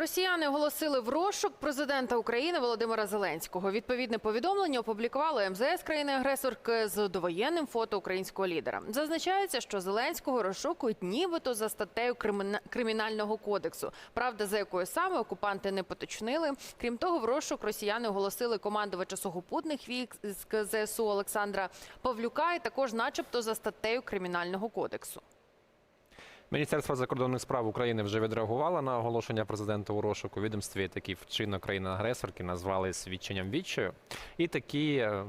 Росіяни оголосили в розшук президента України Володимира Зеленського. Відповідне повідомлення опублікувало МЗС країни-агресорки з довоєнним фото українського лідера. Зазначається, що Зеленського розшукують нібито за статтею кримінального кодексу. Правда, за якою саме окупанти не поточнили. Крім того, в розшук росіяни оголосили командувача сухопутних військ ЗСУ Олександра Павлюка, і також, начебто, за статтею кримінального кодексу. Міністерство закордонних справ України вже відреагувало на оголошення президента у розшуку. Відомстві такий вчинок країни-агресорки назвали свідченням відчаю. І такі е, е,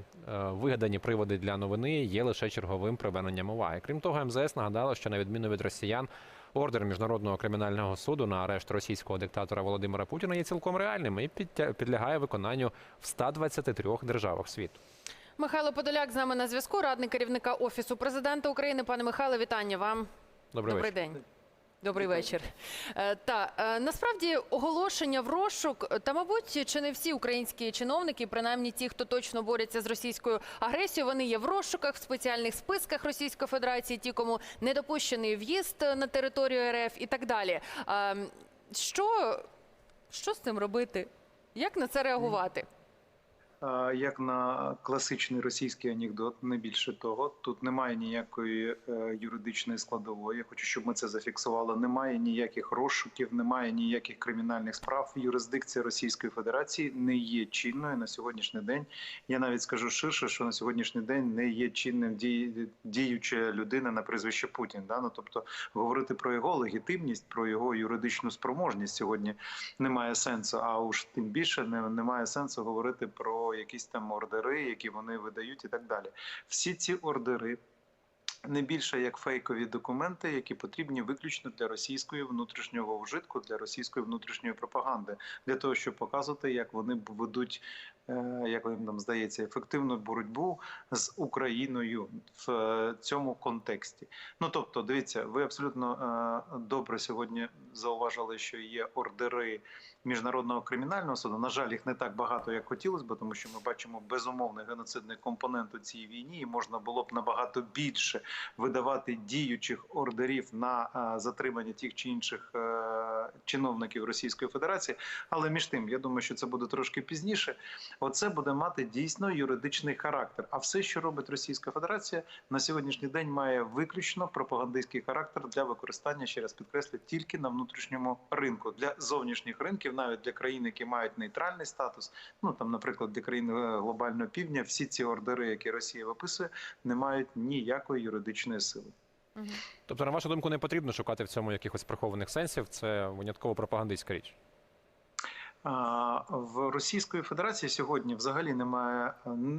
вигадані приводи для новини є лише черговим приверненням уваги. Крім того, МЗС нагадало, що на відміну від росіян. Ордер міжнародного кримінального суду на арешт російського диктатора Володимира Путіна є цілком реальним і підлягає виконанню в 123 державах світу. Михайло Подоляк з нами на зв'язку, радник керівника офісу президента України. Пане Михайло, вітання вам. Добрий, Добрий вечір. день. Добрий вечір. Е, Та е, насправді оголошення в розшук е, та, мабуть, чи не всі українські чиновники, принаймні ті, хто точно борються з російською агресією, вони є в розшуках в спеціальних списках Російської Федерації, ті, кому не допущений в'їзд на територію РФ і так далі. Е, Що, що з цим робити? Як на це реагувати? Як на класичний російський анекдот, не більше того. Тут немає ніякої е, юридичної складової. Я хочу, щоб ми це зафіксували. Немає ніяких розшуків, немає ніяких кримінальних справ. Юрисдикція Російської Федерації не є чинною на сьогоднішній день. Я навіть скажу ширше, що на сьогоднішній день не є чинним діюча людина на прізвище Путін. Да? Ну, тобто говорити про його легітимність, про його юридичну спроможність сьогодні немає сенсу. А уж тим більше немає сенсу говорити про якісь там ордери, які вони видають, і так далі. Всі ці ордери. Не більше як фейкові документи, які потрібні виключно для російської внутрішнього вжитку, для російської внутрішньої пропаганди, для того, щоб показувати, як вони ведуть, як їм там здається, ефективну боротьбу з Україною в е, цьому контексті. Ну тобто, дивіться, ви абсолютно е, добре сьогодні зауважили, що є ордери міжнародного кримінального суду. На жаль, їх не так багато, як хотілося б, тому що ми бачимо безумовний геноцидний компонент у цій війні, і можна було б набагато більше видавати діючих ордерів на е, затримання тих чи інших е, чиновників Російської Федерації. Але між тим, я думаю, що це буде трошки пізніше. Оце буде мати дійсно юридичний характер. А все, що робить Російська Федерація, на сьогоднішній день має виключно пропагандистський характер для використання, ще раз підкреслю, тільки на внутрішньому ринку для зовнішніх ринків, навіть для країн, які мають нейтральний статус. Ну там, наприклад, для країн е, глобального півдня, всі ці ордери, які Росія виписує, не мають ніякої юридичної сили. Тобто, на вашу думку, не потрібно шукати в цьому якихось прихованих сенсів. Це винятково пропагандистська річ. В Російської Федерації сьогодні взагалі немає,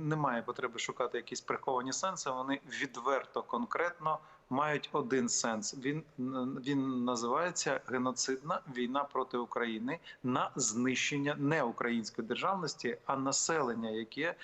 немає потреби шукати якісь приховані сенси. Вони відверто конкретно мають один сенс. Він, він називається геноцидна війна проти України на знищення не української державності, а населення, яке,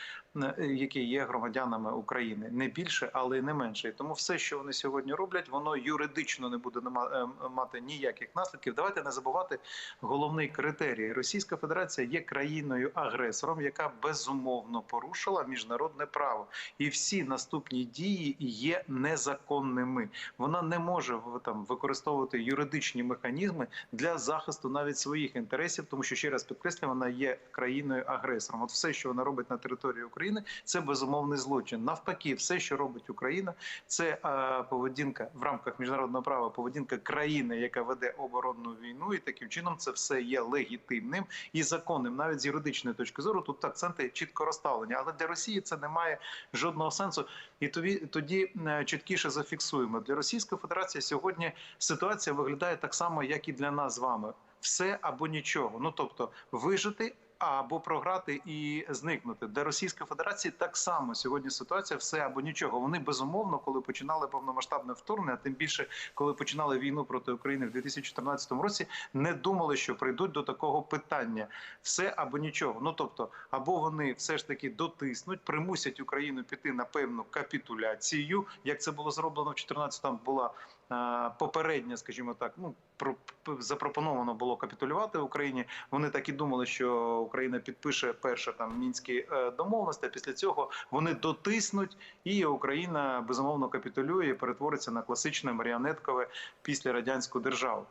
яке є громадянами України, не більше, але й не менше. І тому все, що вони сьогодні роблять, воно юридично не буде е, мати ніяких наслідків. Давайте не забувати головний критерій. Російська Федерація є країною-агресором, яка безумовно порушила міжнародне право, і всі наступні дії є незаконними. Вона не може там використовувати юридичні механізми для захисту навіть своїх інтересів, тому що ще раз підкреслюю, вона є країною-агресором. От все, що вона робить на території України, це безумовний злочин. Навпаки, все, що робить Україна, це е, поведінка в рамках міжнародного права, поведінка країни, яка веде оборонну війну, і таким чином це все є легітимним і законним, навіть з юридичної точки зору. Тут акценти чітко розставлені. Але для Росії це не має жодного сенсу. І тоді, тоді е, чіткіше зафіксуємо для Російської Федерації сьогодні ситуація виглядає так само, як і для нас з вами: все або нічого. Ну тобто вижити. Або програти і зникнути для Російської Федерації так само сьогодні ситуація все або нічого. Вони безумовно, коли починали повномасштабне вторгнення, тим більше коли починали війну проти України в 2014 році, не думали, що прийдуть до такого питання все або нічого. Ну тобто, або вони все ж таки дотиснуть, примусять Україну піти на певну капітуляцію, як це було зроблено в 2014 там була е, попередня, скажімо так, ну про запропоновано було капітулювати Україні. Вони так і думали, що Україна підпише перше там мінські домовності. домовленості. а Після цього вони дотиснуть, і Україна безумовно капітулює і перетвориться на класичне маріонеткове після радянську державу.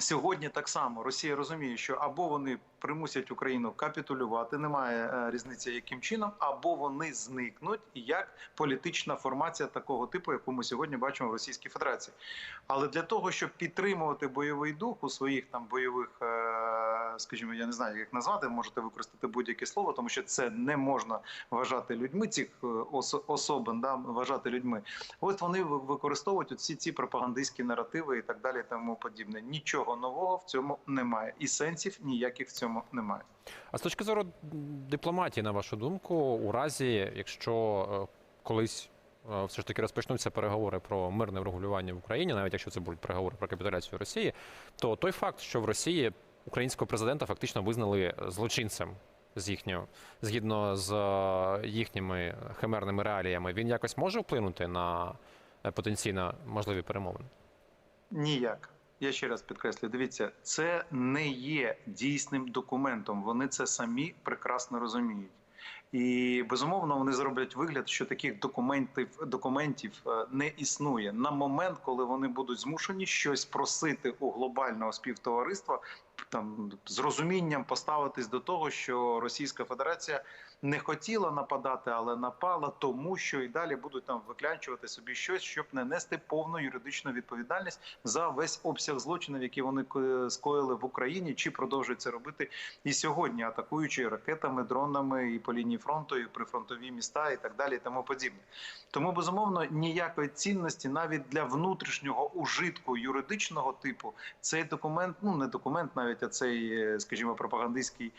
Сьогодні так само Росія розуміє, що або вони примусять Україну капітулювати, немає е, різниці яким чином, або вони зникнуть як політична формація такого типу, яку ми сьогодні бачимо в Російській Федерації. Але для того, щоб підтримувати бойовий дух у своїх там бойових, е, скажімо, я не знаю, як назвати, можете використати будь-яке слово, тому що це не можна вважати людьми, цих е, особин, да, вважати людьми. От вони використовують всі ці пропагандистські наративи і так далі, тому подібне. Нічого нового в цьому немає, і сенсів ніяких в цьому немає. А з точки зору дипломатії, на вашу думку, у разі, якщо е, колись е, все ж таки розпочнуться переговори про мирне врегулювання в Україні, навіть якщо це будуть переговори про капітуляцію Росії, то той факт, що в Росії українського президента фактично визнали злочинцем з їхнього, згідно з е, їхніми химерними реаліями, він якось може вплинути на е, потенційно можливі перемовини? Ніяк. Я ще раз підкреслюю, дивіться, це не є дійсним документом. Вони це самі прекрасно розуміють. І безумовно вони зроблять вигляд, що таких документів документів е, не існує на момент, коли вони будуть змушені щось просити у глобального співтовариства, там з розумінням поставитись до того, що Російська Федерація не хотіла нападати, але напала, тому що і далі будуть там виклянчувати собі щось, щоб не нести повну юридичну відповідальність за весь обсяг злочинів, які вони ко- скоїли в Україні, чи продовжують це робити і сьогодні, атакуючи ракетами, дронами і по лінії фронту, і прифронтові міста, і так далі, і тому подібне. Тому безумовно ніякої цінності навіть для внутрішнього ужитку юридичного типу цей документ, ну не документ, навіть а цей, е, скажімо, пропагандистський.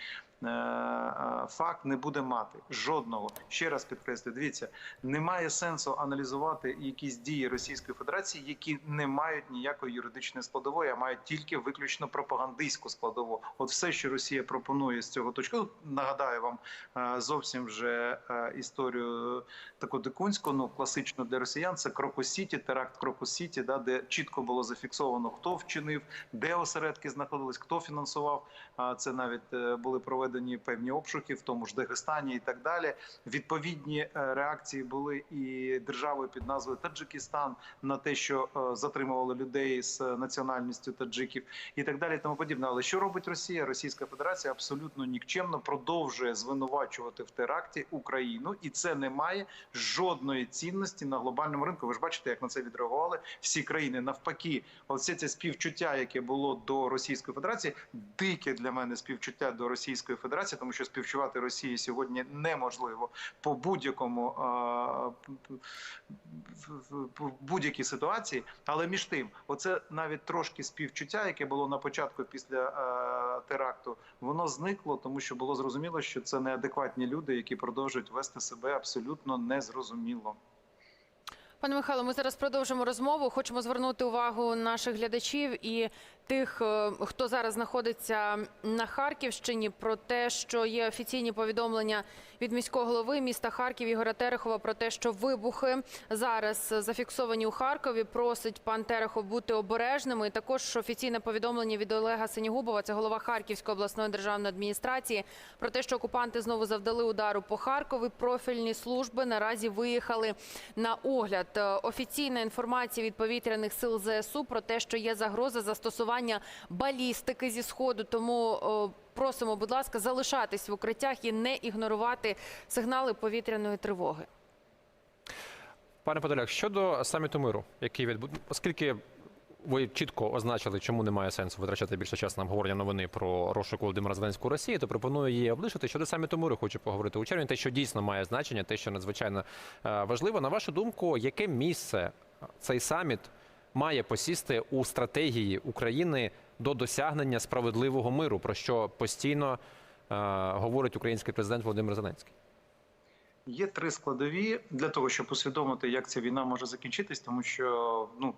Е, е, Факт не буде мати жодного. Ще раз підкреслю, дивіться, немає сенсу аналізувати якісь дії Російської Федерації, які не мають ніякої юридичної складової, а мають тільки виключно пропагандистську складову. От все, що Росія пропонує з цього точки, ну, нагадаю вам е, зовсім вже історію таку дикунську, ну класичну для росіян. Це Крокус-Сіті, теракт Крокус-Сіті, да, де чітко було зафіксовано, хто вчинив, де осередки знаходились, хто фінансував. Це навіть були проведені певні обшуки, в тому ж Дагестані і так далі. Відповідні е, реакції були і держави під назвою Таджикистан на те, що е, затримували людей з національністю таджиків і так далі. Тому подібне. Але що робить Росія? Російська Федерація абсолютно нікчемно продовжує звинувачувати в теракті Україну, і це не має жодної цінності на глобальному ринку. Ви ж бачите, як на це відреагували всі країни. Навпаки, оце це співчуття, яке було до Російської Федерації, дике для мене співчуття до Російської Федерації, тому що співчувати Росії сьогодні неможливо по будь-якому будь-якій ситуації. Але між тим, оце навіть трошки співчуття, яке було на початку після теракту, воно зникло, тому що було зрозуміло, що це неадекватні люди, які продовжують вести себе абсолютно незрозуміло. Пане Михайло, ми зараз продовжимо розмову. Хочемо звернути увагу наших глядачів і тих, е, хто зараз знаходиться на Харківщині, про те, що є офіційні повідомлення від міського голови міста Харків Ігоря Терехова про те, що вибухи зараз зафіксовані у Харкові. Просить пан Терехов бути обережними. І також офіційне повідомлення від Олега Синігубова, це голова Харківської обласної державної адміністрації, про те, що окупанти знову завдали удару по Харкові. Профільні служби наразі виїхали на огляд. Е, Офіційна інформація від повітряних сил ЗСУ про те, що є загроза застосування балістики зі сходу. Тому просимо, будь ласка, залишатись в укриттях і не ігнорувати сигнали повітряної тривоги. Пане Подоляк, щодо саміту миру, який відбуд... оскільки ви чітко означили, чому немає сенсу витрачати більше часу на обговорення новини про розшук Володимира Зеленського Росії, то пропоную її облишити. Щодо саміту миру, хочу поговорити у червні. Те, що дійсно має значення, те, що надзвичайно е, важливо. На вашу думку, яке місце цей саміт має посісти у стратегії України до досягнення справедливого миру, про що постійно е, говорить український президент Володимир Зеленський? Є три складові для того, щоб усвідомити, як ця війна може закінчитись, тому що ну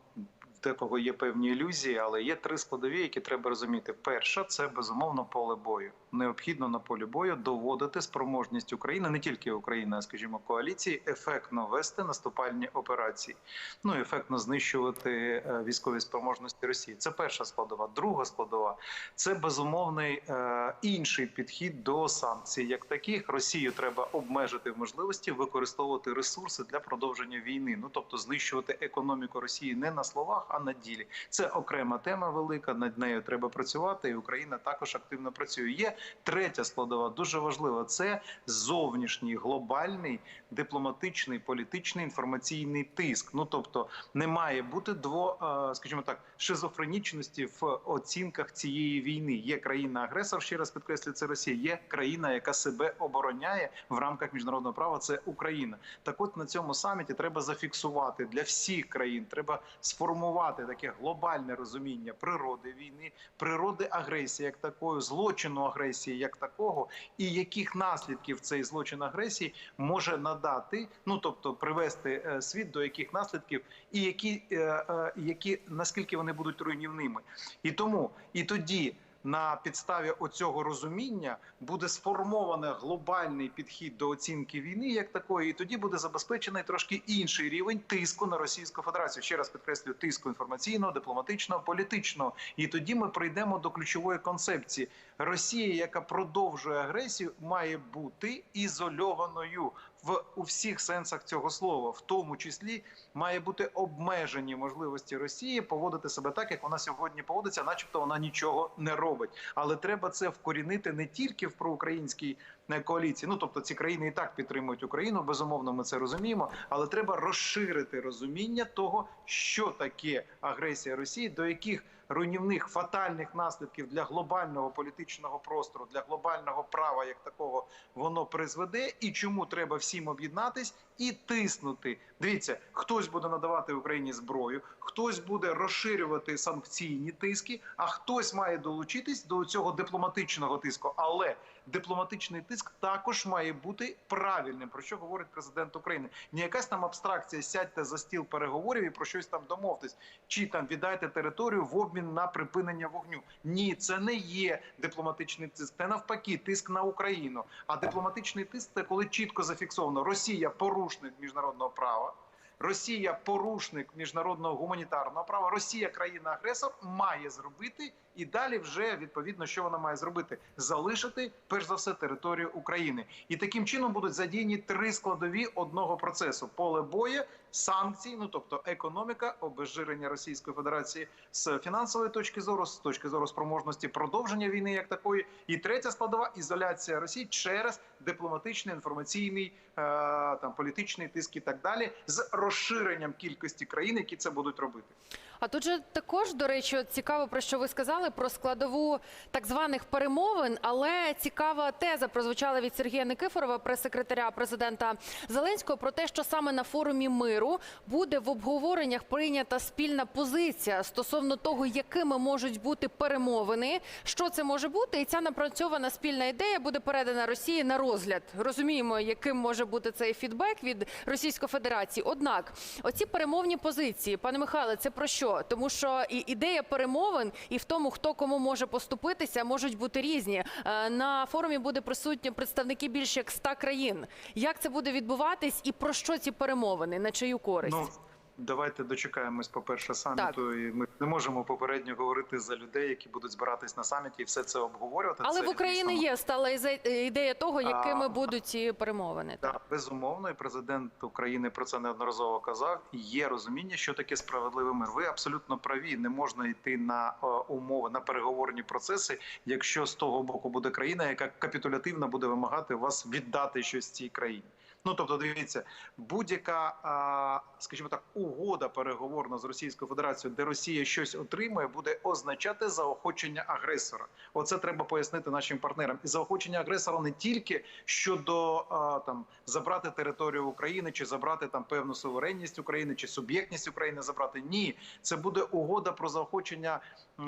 декого є певні ілюзії, але є три складові, які треба розуміти. Перша це безумовно поле бою. Необхідно на полі бою доводити спроможність України, не тільки України, а скажімо, коаліції, ефектно вести наступальні операції, ну ефектно знищувати е, військові спроможності Росії. Це перша складова. Друга складова це безумовний е, інший підхід до санкцій, як таких Росію треба обмежити в можливості використовувати ресурси для продовження війни. Ну тобто знищувати економіку Росії не на словах, а на ділі. Це окрема тема велика. Над нею треба працювати, і Україна також активно працює. Є третя складова, дуже важлива. Це зовнішній глобальний дипломатичний, політичний інформаційний тиск. Ну тобто не має бути дво, е, скажімо так, шизофренічності в оцінках цієї війни. Є країна-агресор, ще раз підкреслюю, це Росія. Є країна, яка себе обороняє в рамках міжнародного права. Це Україна. Так, от на цьому саміті треба зафіксувати для всіх країн. Треба сформувати таке глобальне розуміння природи війни, природи агресії як такої, злочину агресії як такого, і яких наслідків цей злочин агресії може надати, ну тобто привести е, світ до яких наслідків, і які, е, е, які наскільки вони будуть руйнівними, і тому і тоді. На підставі оцього розуміння буде сформовано глобальний підхід до оцінки війни як такої, і тоді буде забезпечений трошки інший рівень тиску на Російську Федерацію. Ще раз підкреслюю, тиску інформаційного, дипломатичного, політичного. І тоді ми прийдемо до ключової концепції: Росія, яка продовжує агресію, має бути ізольованою в у всіх сенсах цього слова, в тому числі має бути обмежені можливості Росії поводити себе так, як вона сьогодні поводиться, начебто вона нічого не робить. Але треба це вкорінити не тільки в проукраїнській е, коаліції. Ну тобто ці країни і так підтримують Україну. Безумовно, ми це розуміємо. Але треба розширити розуміння того, що таке агресія Росії, до яких руйнівних фатальних наслідків для глобального політичного простору, для глобального права як такого воно призведе, і чому треба всім об'єднатись і тиснути. Дивіться, хтось буде надавати Україні зброю, хтось буде розширювати санкційні тиски, а хтось має долучитись до цього дипломатичного тиску. Але дипломатичний тиск також має бути правильним. Про що говорить президент України? Не якась там абстракція, сядьте за стіл переговорів і про щось там домовтесь, чи там віддайте територію в обмін на припинення вогню. Ні, це не є дипломатичний тиск. Це навпаки, тиск на Україну. А дипломатичний тиск це коли чітко зафіксовано Росія порушник міжнародного права. Росія порушник міжнародного гуманітарного права. Росія країна-агресор має зробити і далі вже відповідно, що вона має зробити: залишити перш за все територію України. І таким чином будуть задіяні три складові одного процесу: поле бою, санкції, ну тобто економіка, обезжирення Російської Федерації з фінансової точки зору, з точки зору спроможності продовження війни як такої, і третя складова ізоляція Росії через дипломатичний інформаційний е, там політичний тиск і так далі, з розширенням кількості країн, які це будуть робити. А тут же також, до речі, цікаво про що ви сказали про складову так званих перемовин, але цікава теза прозвучала від Сергія Никифорова, прес-секретаря президента Зеленського, про те, що саме на форумі миру буде в обговореннях прийнята спільна позиція стосовно того, якими можуть бути перемовини, що це може бути, і ця напрацьована спільна ідея буде передана Росії на розгляд. Розуміємо, яким може бути цей фідбек від Російської Федерації. Однак, оці перемовні позиції, пане Михайле, це про що? Тому що і ідея перемовин і в тому, хто кому може поступитися, можуть бути різні. Е, На форумі буде присутні представники більше як 100 країн. Як це буде відбуватись, і про що ці перемовини? На чию користь? Ну давайте дочекаємось, по перше, саміту. І ми не можемо попередньо говорити за людей, які будуть збиратись на саміті і все це обговорювати. Але це в Україні дійсно є стала ідея того, якими А, будуть ці перемовини. Так, безумовно, і президент України про це неодноразово казав. Є розуміння, що таке справедливий мир. Ви абсолютно праві. Не можна йти на е, умови на переговорні процеси, якщо з того боку буде країна, яка капітулятивно буде вимагати вас віддати щось цій країні. Ну тобто, дивіться, будь-яка, скажімо так, угода переговорна з Російською Федерацією, де Росія щось отримує, буде означати заохочення агресора. Оце треба пояснити нашим партнерам. І заохочення агресора не тільки щодо там забрати територію України, чи забрати там певну суверенність України, чи суб'єктність України забрати. Ні, це буде угода про заохочення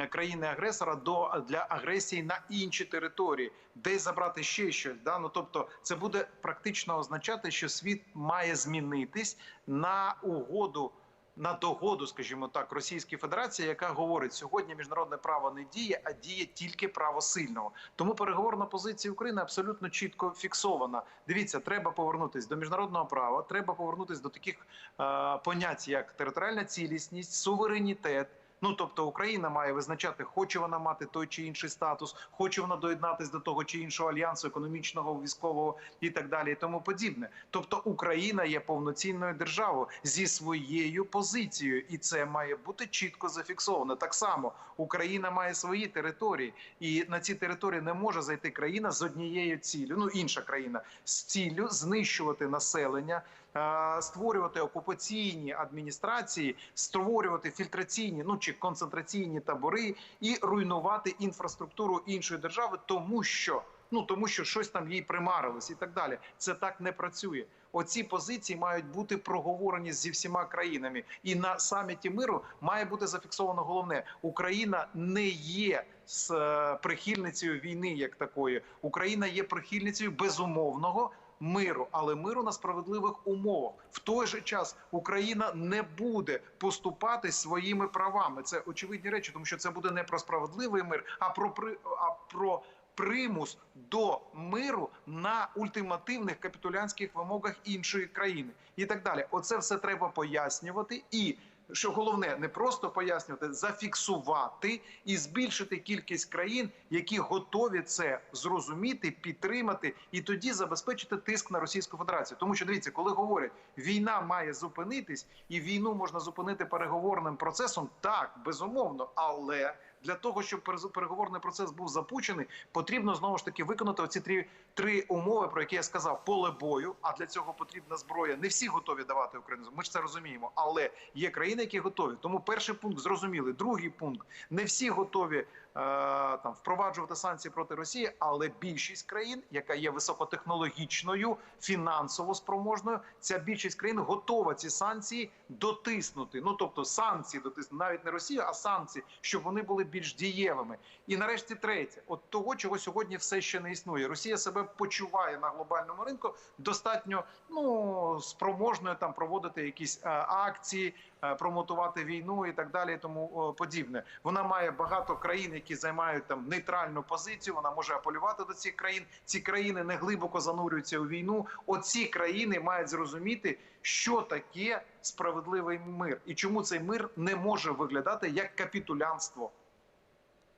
країни-агресора до для агресії на інші території, десь забрати ще щось. Да? Ну тобто, це буде практично означати, що світ має змінитись на угоду. На догоду, скажімо так, Російській Федерації, яка говорить, сьогодні міжнародне право не діє, а діє тільки право сильного. Тому переговорна позиція України абсолютно чітко фіксована. Дивіться, треба повернутись до міжнародного права, треба повернутись до таких е, понять, як територіальна цілісність, суверенітет. Ну тобто Україна має визначати, хоче вона мати той чи інший статус, хоче вона доєднатись до того чи іншого альянсу економічного, військового і так далі, і тому подібне. Тобто Україна є повноцінною державою зі своєю позицією, і це має бути чітко зафіксовано. Так само Україна має свої території, і на ці території не може зайти країна з однією ціллю, ну інша країна з ціллю знищувати населення. Е, Створювати окупаційні адміністрації, створювати фільтраційні, ну чи концентраційні табори і руйнувати інфраструктуру іншої держави, тому що ну тому, що щось там їй примарилось, і так далі. Це так не працює. Оці позиції мають бути проговорені зі всіма країнами, і на саміті миру має бути зафіксовано головне: Україна не є з е, прихильницею війни, як такої. Україна є прихильницею безумовного. Миру, але миру на справедливих умовах. В той же час Україна не буде поступати своїми правами. Це очевидні речі, тому що це буде не про справедливий мир, а про а про примус до миру на ультимативних капітулянських вимогах іншої країни і так далі. Оце все треба пояснювати і. Що головне не просто пояснювати, зафіксувати і збільшити кількість країн, які готові це зрозуміти, підтримати і тоді забезпечити тиск на Російську Федерацію. Тому що дивіться, коли говорять, війна має зупинитись, і війну можна зупинити переговорним процесом, так безумовно, але для того, щоб переговорний процес був запущений, потрібно знову ж таки виконати оці три, три умови, про які я сказав: поле бою. А для цього потрібна зброя. Не всі готові давати Україну. Ми ж це розуміємо, але є країни, які готові. Тому перший пункт зрозумілий. Другий пункт не всі готові там впроваджувати санкції проти Росії, але більшість країн, яка є високотехнологічною, фінансово спроможною, ця більшість країн готова ці санкції дотиснути. Ну тобто санкції дотиснути навіть не Росія, а санкції, щоб вони були більш дієвими. І нарешті третє, от того, чого сьогодні все ще не існує. Росія себе почуває на глобальному ринку достатньо ну спроможною там проводити якісь е, акції, е, промотувати війну і так далі, тому подібне. Вона має багато країн, які займають там нейтральну позицію. Вона може апелювати до цих країн. Ці країни не глибоко занурюються у війну. Оці країни мають зрозуміти, що таке справедливий мир, і чому цей мир не може виглядати як капітулянство.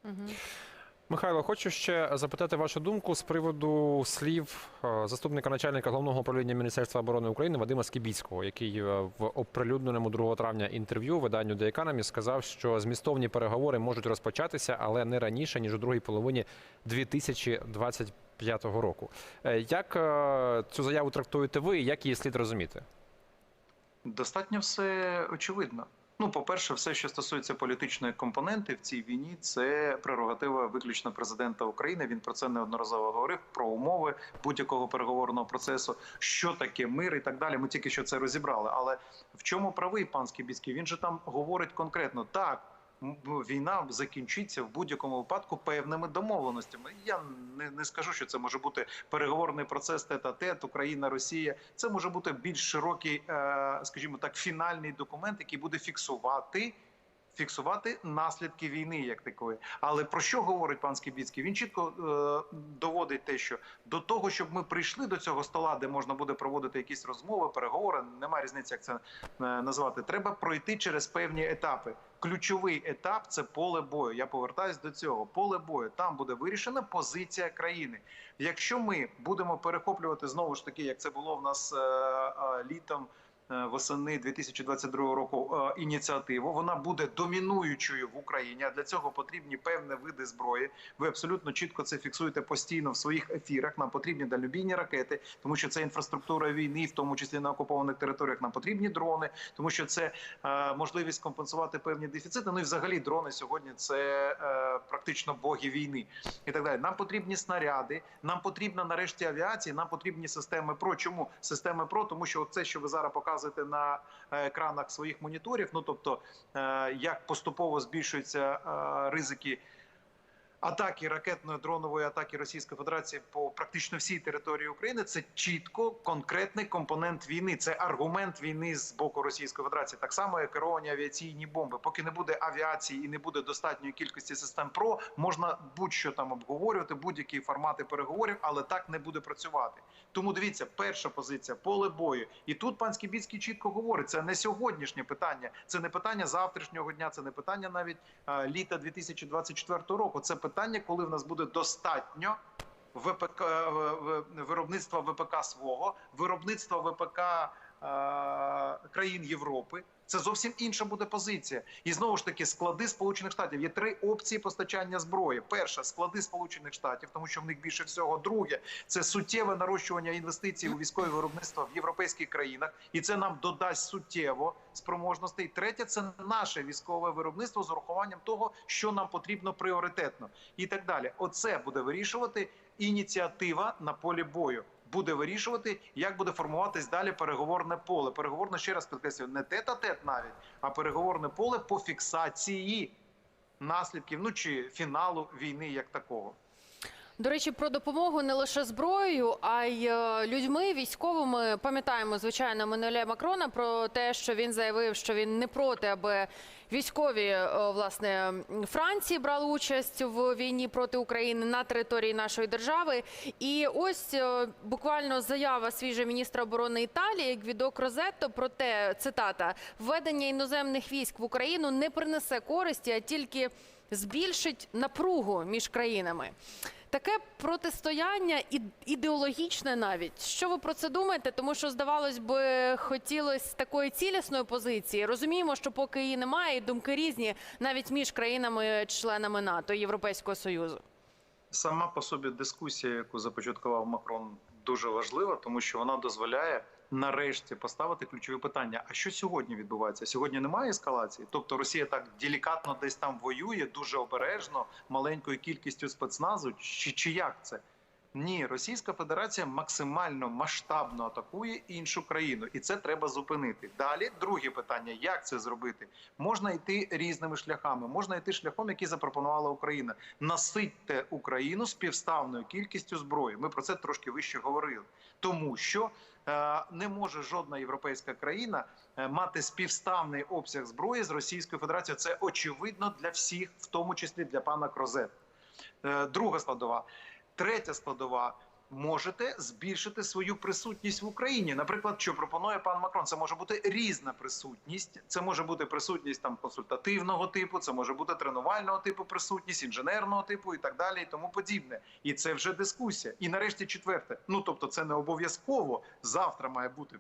Мгм. Михайло, хочу ще запитати вашу думку з приводу слів е, заступника начальника головного управління Міністерства оборони України Вадима Скібіцького, який е, в оприлюдненому 2 травня інтерв'ю виданню The Economist сказав, що змістовні переговори можуть розпочатися, але не раніше ніж у другій половині 2025 року. Е, Як цю заяву трактуєте ви? і Як її слід розуміти? Достатньо все очевидно. Ну, по-перше, все, що стосується політичної компоненти в цій війні, це прерогатива виключно президента України. Він про це неодноразово говорив про умови будь-якого переговорного процесу, що таке мир і так далі. Ми тільки що це розібрали. Але в чому правий пан Скібіцький? Він же там говорить конкретно так. М, Війна закінчиться в будь-якому випадку певними домовленостями. Я не, не скажу, що це може бути переговорний процес тет-а-тет, Україна, Росія. Це може бути більш широкий, е, скажімо так, фінальний документ, який буде фіксувати. Фіксувати наслідки війни як такої, але про що говорить пан Скібіцький? Він чітко е, доводить те, що до того, щоб ми прийшли до цього стола, де можна буде проводити якісь розмови, переговори, немає різниці, як це е, назвати. Треба пройти через певні етапи. Ключовий етап це поле бою. Я повертаюсь до цього. Поле бою там буде вирішена позиція країни. Якщо ми будемо перехоплювати знову ж таки, як це було в нас е, е, літом. Е, Восени 2022 року е, ініціативу вона буде домінуючою в Україні. А для цього потрібні певні види зброї. Ви абсолютно чітко це фіксуєте постійно в своїх ефірах. Нам потрібні дальнобійні ракети, тому що це інфраструктура війни, в тому числі на окупованих територіях. Нам потрібні дрони, тому що це е, можливість компенсувати певні дефіцити. Ну і взагалі дрони сьогодні це практично боги війни і так далі. Нам потрібні снаряди, нам потрібна нарешті авіація, нам потрібні системи ПРО. Чому системи ПРО? Тому що це, що ви зараз показуєте на е, екранах своїх моніторів, ну тобто е, як поступово збільшуються е, ризики атаки ракетної дронової атаки Російської Федерації по практично всій території України це чітко конкретний компонент війни. Це аргумент війни з боку Російської Федерації. Так само, як керовані авіаційні бомби. Поки не буде авіації і не буде достатньої кількості систем ПРО, можна будь-що там обговорювати, будь-які формати переговорів, але так не буде працювати. Тому дивіться, перша позиція поле бою. І тут пан Скібіцький чітко говорить: це не сьогоднішнє питання, це не питання завтрашнього дня, це не питання навіть е, літа 2024 року. Це питання, коли в нас буде достатньо. ВПК е, виробництва ВПК свого, виробництва ВПК е, країн Європи. Це зовсім інша буде позиція. І знову ж таки, склади Сполучених Штатів є три опції постачання зброї. Перша склади Сполучених Штатів, тому що в них більше всього. Друге це суттєве нарощування інвестицій у військове виробництво в європейських країнах, і це нам додасть суттєво спроможностей. Третє це наше військове виробництво з урахуванням того, що нам потрібно пріоритетно, і так далі. Оце буде вирішувати ініціатива на полі бою. Буде вирішувати, як буде формуватись далі переговорне поле. Переговорне ще раз підкреслюю, не тет-а-тет навіть, а переговорне поле по фіксації наслідків, ну чи фіналу війни як такого. До речі, про допомогу не лише зброєю, а й е, людьми військовими. Пам'ятаємо, звичайно, Еммануеля Макрона про те, що він заявив, що він не проти, аби військові е, власне Франції брали участь в війні проти України на території нашої держави. І ось е, буквально заява свіжа міністра оборони Італії Гвідо Крозетто про те, цитата: введення іноземних військ в Україну не принесе користі, а тільки збільшить напругу між країнами. Таке протистояння ідеологічне навіть. Що ви про це думаєте? Тому що, здавалось би, хотілося такої цілісної позиції. Розуміємо, що поки її немає, і думки різні навіть між країнами-членами НАТО і Європейського Союзу. Сама по собі дискусія, яку започаткував Макрон, дуже важлива, тому що вона дозволяє нарешті поставити ключові питання. А що сьогодні відбувається? Сьогодні немає ескалації. Тобто Росія так делікатно десь там воює, дуже обережно, маленькою кількістю спецназу. Чи, чи як це? Ні, Російська Федерація максимально масштабно атакує іншу країну, і це треба зупинити. Далі друге питання: як це зробити? Можна йти різними шляхами. Можна йти шляхом, який запропонувала Україна. Наситьте Україну співставною кількістю зброї. Ми про це трошки вище говорили, тому що е, не може жодна європейська країна е, мати співставний обсяг зброї з Російською Федерацією. Це очевидно для всіх, в тому числі для пана Крозет. Е, друга складова. Третя складова. Можете збільшити свою присутність в Україні. Наприклад, що пропонує пан Макрон, це може бути різна присутність. Це може бути присутність там консультативного типу, це може бути тренувального типу присутність, інженерного типу і так далі, і тому подібне. І це вже дискусія. І нарешті четверте. Ну тобто, це не обов'язково завтра має бути.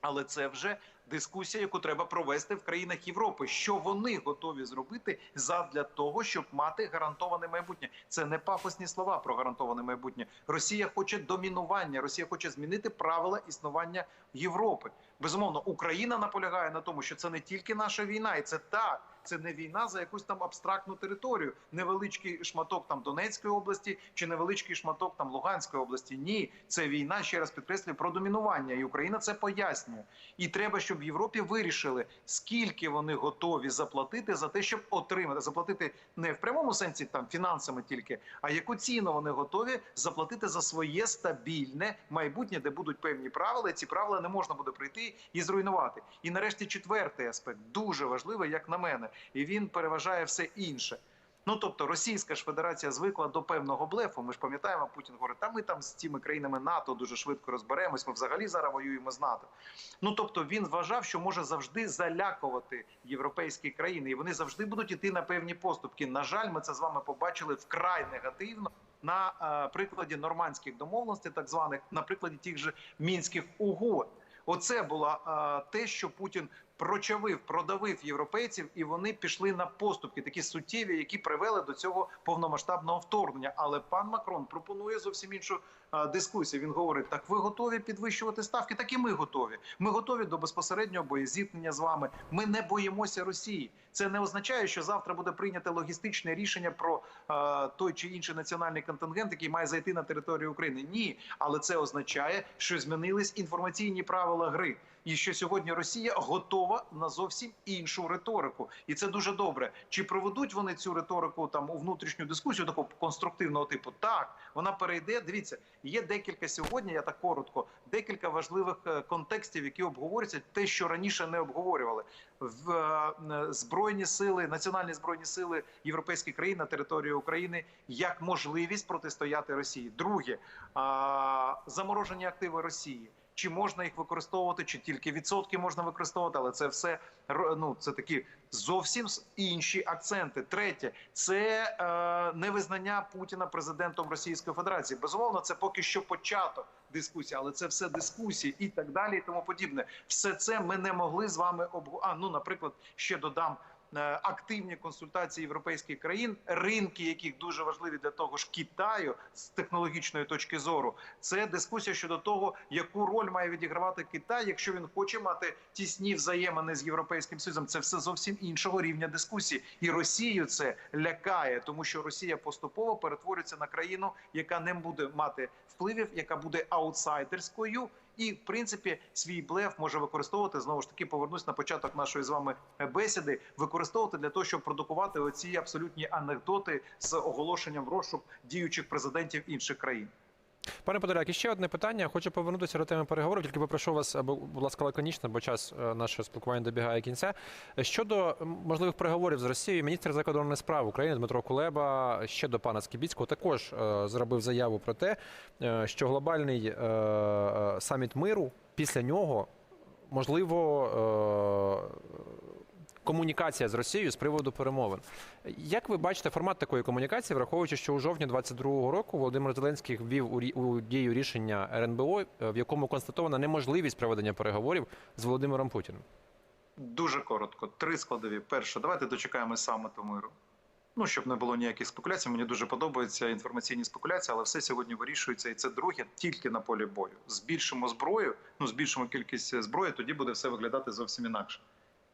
Але це вже дискусія, яку треба провести в країнах Європи. Що вони готові зробити задля того, щоб мати гарантоване майбутнє? Це не пафосні слова про гарантоване майбутнє. Росія хоче домінування, Росія хоче змінити правила існування Європи. Безумовно, Україна наполягає на тому, що це не тільки наша війна, і це так. Це не війна за якусь там абстрактну територію, невеличкий шматок там Донецької області чи невеличкий шматок там Луганської області. Ні, це війна ще раз підкреслюю про домінування, і Україна це пояснює. І треба, щоб в Європі вирішили, скільки вони готові заплатити за те, щоб отримати заплатити не в прямому сенсі там фінансами тільки, а яку ціну вони готові заплатити за своє стабільне майбутнє, де будуть певні правила. і Ці правила не можна буде прийти і зруйнувати. І нарешті четвертий аспект дуже важливий, як на мене, і він переважає все інше. Ну тобто Російська ж Федерація звикла до певного блефу. Ми ж пам'ятаємо, Путін говорить, та ми там з цими країнами НАТО дуже швидко розберемось. Ми взагалі зараз воюємо з НАТО. Ну тобто він вважав, що може завжди залякувати європейські країни, і вони завжди будуть іти на певні поступки. На жаль, ми це з вами побачили вкрай негативно на е, прикладі нормандських домовленостей, так званих, на прикладі тих же мінських угод. Оце було е, те, що Путін прочавив, продавив європейців, і вони пішли на поступки, такі суттєві, які привели до цього повномасштабного вторгнення. Але пан Макрон пропонує зовсім іншу е, дискусію. Він говорить: так ви готові підвищувати ставки? Так і ми готові. Ми готові до безпосереднього боєзіткнення з вами. Ми не боїмося Росії. Це не означає, що завтра буде прийнято логістичне рішення про е, той чи інший національний контингент, який має зайти на територію України. Ні, але це означає, що змінились інформаційні правила гри. І що сьогодні Росія готова на зовсім іншу риторику, і це дуже добре. Чи проведуть вони цю риторику там у внутрішню дискусію такого конструктивного типу? Так, вона перейде. Дивіться, є декілька сьогодні. Я так коротко, декілька важливих е, контекстів, які обговорюються, те, що раніше не обговорювали в е, збройні сили, національні збройні сили європейських країн на території України як можливість протистояти Росії. Друге заморожені активи Росії. Чи можна їх використовувати, чи тільки відсотки можна використовувати, але це все ну, це такі зовсім інші акценти. Третє це е, невизнання Путіна президентом Російської Федерації. Безумовно, це поки що початок дискусії, але це все дискусії і так далі, і тому подібне. Все це ми не могли з вами обговорити. А ну, наприклад, ще додам активні консультації європейських країн, ринки, яких дуже важливі для того ж Китаю з технологічної точки зору. Це дискусія щодо того, яку роль має відігравати Китай, якщо він хоче мати тісні взаємини з європейським союзом. Це все зовсім іншого рівня дискусії, і Росію це лякає, тому що Росія поступово перетворюється на країну, яка не буде мати впливів, яка буде аутсайдерською. І в принципі свій блеф може використовувати знову ж таки. Повернусь на початок нашої з вами бесіди. Використовувати для того, щоб продукувати оці абсолютні анекдоти з оголошенням розшук діючих президентів інших країн. Пане Подоляк, і ще одне питання. Хочу повернутися до теми переговорів. Тільки попрошу вас, аби, будь ласка, лаконічно, бо час е, нашого спілкування добігає кінця. Щодо можливих переговорів з Росією, міністр закордонних справ України Дмитро Кулеба ще до пана Скібіцького також е, зробив заяву про те, е, що глобальний саміт миру після нього можливо. Комунікація з Росією з приводу перемовин. Як ви бачите формат такої комунікації, враховуючи, що у жовтні 22-го року Володимир Зеленський ввів у, дію рішення РНБО, в якому констатована неможливість проведення переговорів з Володимиром Путіним? Дуже коротко, три складові. Перше, давайте дочекаємо саміту миру. Ну, щоб не було ніяких спекуляцій. Мені дуже подобаються інформаційні спекуляції, але все сьогодні вирішується. І це друге тільки на полі бою. Збільшимо зброю, ну збільшимо кількість зброї, тоді буде все виглядати зовсім інакше.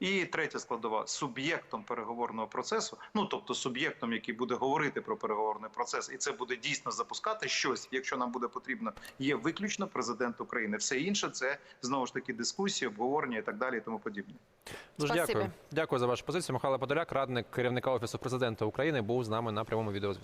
І третя складова суб'єктом переговорного процесу, ну тобто суб'єктом, який буде говорити про переговорний процес, і це буде дійсно запускати щось, якщо нам буде потрібно, є виключно президент України. Все інше це знову ж таки дискусії, обговорення і так далі, і тому подібне. Дуже дякую. Дякую за вашу позицію. Михайло Подоляк, радник керівника офісу президента України, був з нами на прямому відеозв'язку.